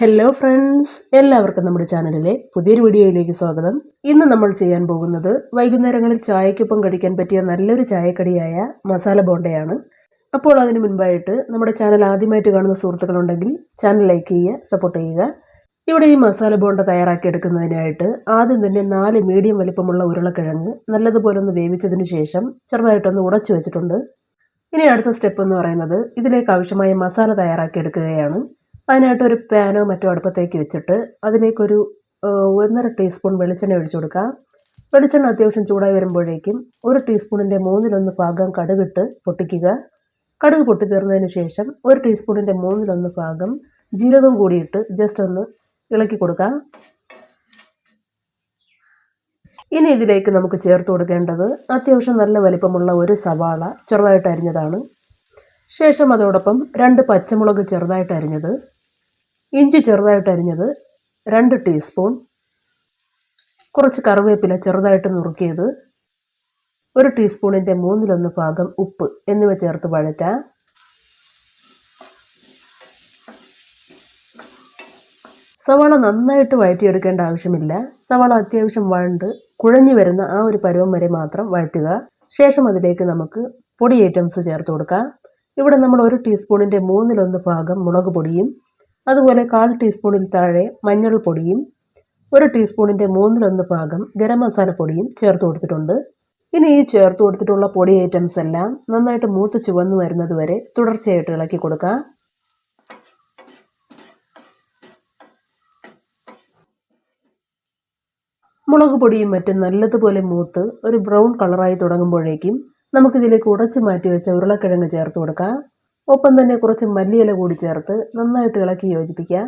Hello friends എല്ലാവർക്കും നമ്മുടെ ചാനലിലെ പുതിയൊരു വീഡിയോയിലേക്ക് സ്വാഗതം. ഇന്ന് നമ്മൾ ചെയ്യാൻ പോകുന്നത് വൈകുന്നേരങ്ങളിൽ ചായക്കൊപ്പം കഴിക്കാൻ പറ്റിയ നല്ലൊരു ചായക്കടിയായ മസാല ബോണ്ടയാണ്. അപ്പോൾ അതിന് മുൻപായിട്ട് നമ്മുടെ ചാനൽ ആദ്യമായിട്ട് കാണുന്ന സുഹൃത്തുക്കളുണ്ടെങ്കിൽ ചാനൽ ലൈക്ക് ചെയ്യുക സപ്പോർട്ട് ചെയ്യുക. ഇവിടെ ഈ മസാല ബോണ്ട തയ്യാറാക്കി എടുക്കുന്നതിനായിട്ട് ആദ്യം തന്നെ നാല് മീഡിയം വലിപ്പമുള്ള ഉരുളക്കിഴങ്ങ് നല്ലതുപോലെ ഒന്ന് വേവിച്ചതിന് ശേഷം ചെറുതായിട്ടൊന്ന് ഉടച്ചു വെച്ചിട്ടുണ്ട്. ഇനി അടുത്ത സ്റ്റെപ്പ് എന്ന് പറയുന്നത് ഇതിലേക്ക് ആവശ്യമായ മസാല തയ്യാറാക്കി എടുക്കുകയാണ് അതിനായിട്ട് ഒരു പാനോ മറ്റോ അടുപ്പത്തേക്ക് വെച്ചിട്ട് അതിലേക്കൊരു ഒന്നര ടീസ്പൂൺ വെളിച്ചെണ്ണ ഒഴിച്ചു കൊടുക്കുക. വെളിച്ചെണ്ണ അത്യാവശ്യം ചൂടായി വരുമ്പോഴേക്കും ഒരു ടീസ്പൂണിന്റെ മൂന്നിലൊന്ന് ഭാഗം കടുകിട്ട് പൊട്ടിക്കുക. കടുക് പൊട്ടിത്തീർന്നതിന് ശേഷം ഒരു ടീസ്പൂണിന്റെ മൂന്നിലൊന്ന് ഭാഗം ജീരകം കൂടിയിട്ട് ജസ്റ്റ് ഒന്ന് ഇളക്കി കൊടുക്കുക. ഇനി ഇതിലേക്ക് നമുക്ക് ചേർത്ത് കൊടുക്കേണ്ടത് അത്യാവശ്യം നല്ല വലിപ്പമുള്ള ഒരു സവാള ചെറുതായിട്ട് അരിഞ്ഞതാണ്. ശേഷം അതോടൊപ്പം രണ്ട് പച്ചമുളക് ചെറുതായിട്ട് അരിഞ്ഞത് ഇഞ്ചി ചെറുതായിട്ട് അരിഞ്ഞത് രണ്ട് ടീസ്പൂൺ കുറച്ച് കറിവേപ്പില ചെറുതായിട്ട് നുറുക്കിയത് ഒരു ടീസ്പൂണിന്റെ മൂന്നിലൊന്ന് ഭാഗം ഉപ്പ് എന്നിവ ചേർത്ത് വഴറ്റാം. സവാള നന്നായിട്ട് വഴറ്റിയെടുക്കേണ്ട ആവശ്യമില്ല. സവാള അത്യാവശ്യം വഴണ്ട് കുഴഞ്ഞു വരുന്ന ആ ഒരു പരുവം വരെ മാത്രം വഴറ്റുക. ശേഷം അതിലേക്ക് നമുക്ക് പൊടി ഐറ്റംസ് ചേർത്ത് കൊടുക്കാം. ഇവിടെ നമ്മൾ ഒരു ടീസ്പൂണിന്റെ മൂന്നിലൊന്ന് ഭാഗം മുളക് പൊടിയും അതുപോലെ കാൽ ടീസ്പൂണിൽ താഴെ മഞ്ഞൾപ്പൊടിയും ഒരു ടീസ്പൂണിന്റെ മൂന്നിലൊന്ന് ഭാഗം ഗരം മസാല പൊടിയും ചേർത്ത് കൊടുത്തിട്ടുണ്ട്. ഇനി ഈ ചേർത്ത് കൊടുത്തിട്ടുള്ള പൊടി ഐറ്റംസ് എല്ലാം നന്നായിട്ട് മൂത്ത് ചുവന്നു വരുന്നത് വരെ തുടർച്ചയായിട്ട് ഇളക്കി കൊടുക്കുക മുളക് പൊടിയും മറ്റും നല്ലതുപോലെ മൂത്ത് ഒരു ബ്രൗൺ കളറായി തുടങ്ങുമ്പോഴേക്കും നമുക്കിതിലേക്ക് ഉടച്ചു മാറ്റി വെച്ച ഉരുളക്കിഴങ്ങ് ചേർത്ത് കൊടുക്കാം. ഒപ്പം തന്നെ കുറച്ച് മല്ലിയില കൂടി ചേർത്ത് നന്നായിട്ട് ഇളക്കി യോജിപ്പിക്കാം.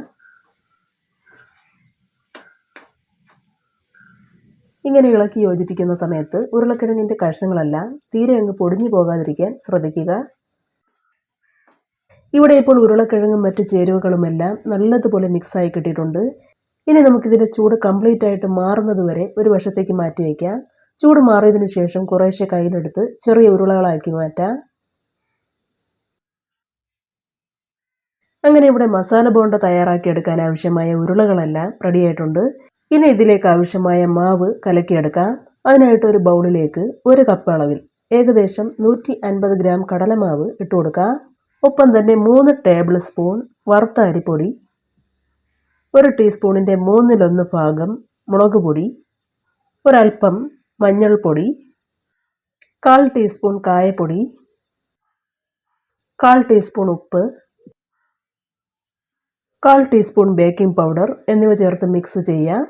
ഇങ്ങനെ ഇളക്കി യോജിപ്പിക്കുന്ന സമയത്ത് ഉരുളക്കിഴങ്ങിന്റെ കഷ്ണങ്ങളെല്ലാം തീരെ അങ്ങ് പൊടിഞ്ഞു പോകാതിരിക്കാൻ ശ്രദ്ധിക്കുക. ഇവിടെ ഇപ്പോൾ ഉരുളക്കിഴങ്ങും മറ്റ് ചേരുവകളുമെല്ലാം നല്ലതുപോലെ മിക്സായി കിട്ടിയിട്ടുണ്ട്. ഇനി നമുക്കിതിന്റെ ചൂട് കംപ്ലീറ്റ് ആയിട്ട് മാറുന്നത് വരെ ഒരു വശത്തേക്ക് മാറ്റി വയ്ക്കാം ചൂട് മാറിയതിനു ശേഷം കുറേശ്ശെ കയ്യിലെടുത്ത് ചെറിയ ഉരുളകളാക്കി മാറ്റാം. അങ്ങനെ ഇവിടെ മസാല ബോണ്ട തയ്യാറാക്കി എടുക്കാൻ ആവശ്യമായ ഉരുളകളെല്ലാം റെഡിയായിട്ടുണ്ട്. ഇനി ഇതിലേക്ക് ആവശ്യമായ മാവ് കലക്കിയെടുക്കാം. അതിനായിട്ട് ഒരു ബൗളിലേക്ക് ഒരു കപ്പ് അളവിൽ ഏകദേശം നൂറ്റി അൻപത് ഗ്രാം കടലമാവ് ഇട്ട് കൊടുക്കാം. ഒപ്പം തന്നെ മൂന്ന് ടേബിൾ സ്പൂൺ വറുത്ത അരിപ്പൊടി ഒരു ടീസ്പൂണിന്റെ മൂന്നിലൊന്ന് ഭാഗം മുളക് പൊടി ഒരൽപ്പം മഞ്ഞൾപ്പൊടി കാൽ ടീസ്പൂൺ കായപ്പൊടി കാൽ ടീസ്പൂൺ ഉപ്പ് കാൽ ടീസ്പൂൺ ബേക്കിംഗ് പൗഡർ എന്നിവ ചേർത്ത് മിക്സ് ചെയ്യുക.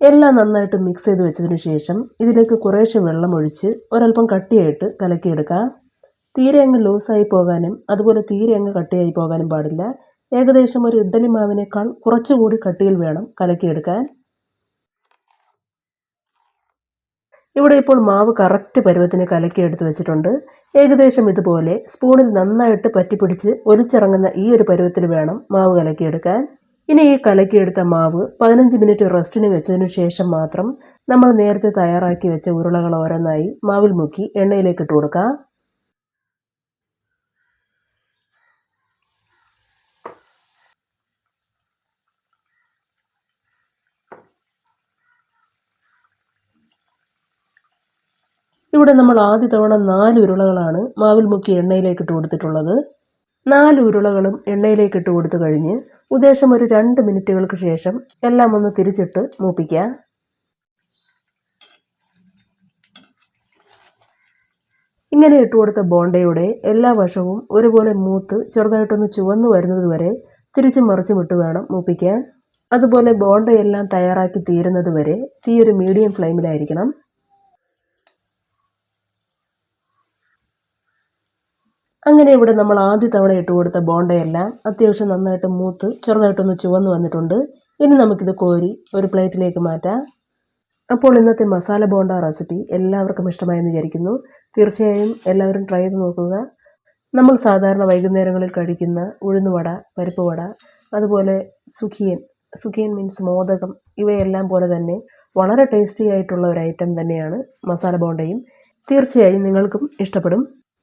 എല്ലാം നന്നായിട്ട് മിക്സ് ചെയ്ത് വെച്ചതിന് ശേഷം ഇതിലേക്ക് കുറേശ്ശെ വെള്ളം ഒഴിച്ച് ഒരല്പം കട്ടിയായിട്ട് കലക്കിയെടുക്കാം തീരെ അങ്ങ് ലൂസായി പോകാനും അതുപോലെ തീരെ അങ്ങ് കട്ടിയായി പോകാനും പാടില്ല. ഏകദേശം ഒരു ഇഡ്ഡലി മാവിനേക്കാൾ കുറച്ചുകൂടി കട്ടിയിൽ വേണം കലക്കിയെടുക്കാൻ. ഇവിടെ ഇപ്പോൾ മാവ് കറക്റ്റ് പരുവത്തിന് കലക്കിയെടുത്ത് വെച്ചിട്ടുണ്ട്. ഏകദേശം ഇതുപോലെ സ്പൂണിൽ നന്നായിട്ട് പറ്റിപ്പിടിച്ച് ഒലിച്ചിറങ്ങുന്ന ഈ ഒരു പരുവത്തിൽ വേണം മാവ് കലക്കിയെടുക്കാൻ. ഇനി ഈ കലക്കിയെടുത്ത മാവ് പതിനഞ്ച് മിനിറ്റ് റെസ്റ്റിന് വെച്ചതിനു ശേഷം മാത്രം നമ്മൾ നേരത്തെ തയ്യാറാക്കി വെച്ച ഉരുളകൾ ഓരോന്നായി മാവിൽ മുക്കി എണ്ണയിലേക്ക് ഇട്ട് കൊടുക്കാം. ഇവിടെ നമ്മൾ ആദ്യ തവണ നാല് ഉരുളകളാണ് മാവിൽ മുക്കി എണ്ണയിലേക്ക് ഇട്ട് കൊടുത്തിട്ടുള്ളത്. നാല് ഉരുളകളും എണ്ണയിലേക്ക് ഇട്ട് കൊടുത്തു കഴിഞ്ഞ് ഉദ്ദേശം ഒരു രണ്ട് മിനിറ്റുകൾക്ക് ശേഷം എല്ലാം ഒന്ന് തിരിച്ചിട്ട് മൂപ്പിക്കുക. ഇങ്ങനെ ഇട്ട് കൊടുത്ത ബോണ്ടയുടെ എല്ലാ വശവും ഒരുപോലെ മൂത്ത് ചെറുതായിട്ടൊന്ന് ചുവന്നു വരുന്നത് വരെ തിരിച്ചും മറിച്ചും ഇട്ട് വേണം മൂപ്പിക്കാൻ. അതുപോലെ ബോണ്ടയെല്ലാം തയ്യാറാക്കി തീരുന്നത് വരെ തീ ഒരു മീഡിയം ഫ്ലെയിമിലായിരിക്കണം. അങ്ങനെ ഇവിടെ നമ്മൾ ആദ്യ തവണ ഇട്ട് കൊടുത്ത ബോണ്ടയെല്ലാം അത്യാവശ്യം നന്നായിട്ട് മൂത്ത് ചെറുതായിട്ടൊന്ന് ചുവന്ന് വന്നിട്ടുണ്ട്. ഇനി നമുക്കിത് കോരി ഒരു പ്ലേറ്റിലേക്ക് മാറ്റാം. അപ്പോൾ ഇന്നത്തെ മസാല ബോണ്ട റെസിപ്പി എല്ലാവർക്കും ഇഷ്ടമായെന്ന് വിചാരിക്കുന്നു. തീർച്ചയായും എല്ലാവരും ട്രൈ ചെയ്ത് നോക്കുക. നമ്മൾ സാധാരണ വൈകുന്നേരങ്ങളിൽ കഴിക്കുന്ന ഉഴുന്നുവട പരിപ്പ് വട അതുപോലെ സുഖിയൻ സുഖിയൻ മീൻസ് മോദകം ഇവയെല്ലാം പോലെ തന്നെ വളരെ ടേസ്റ്റി ആയിട്ടുള്ള ഒരു ഐറ്റം തന്നെയാണ് മസാല ബോണ്ടയും. തീർച്ചയായും നിങ്ങൾക്കും ഇഷ്ടപ്പെടും.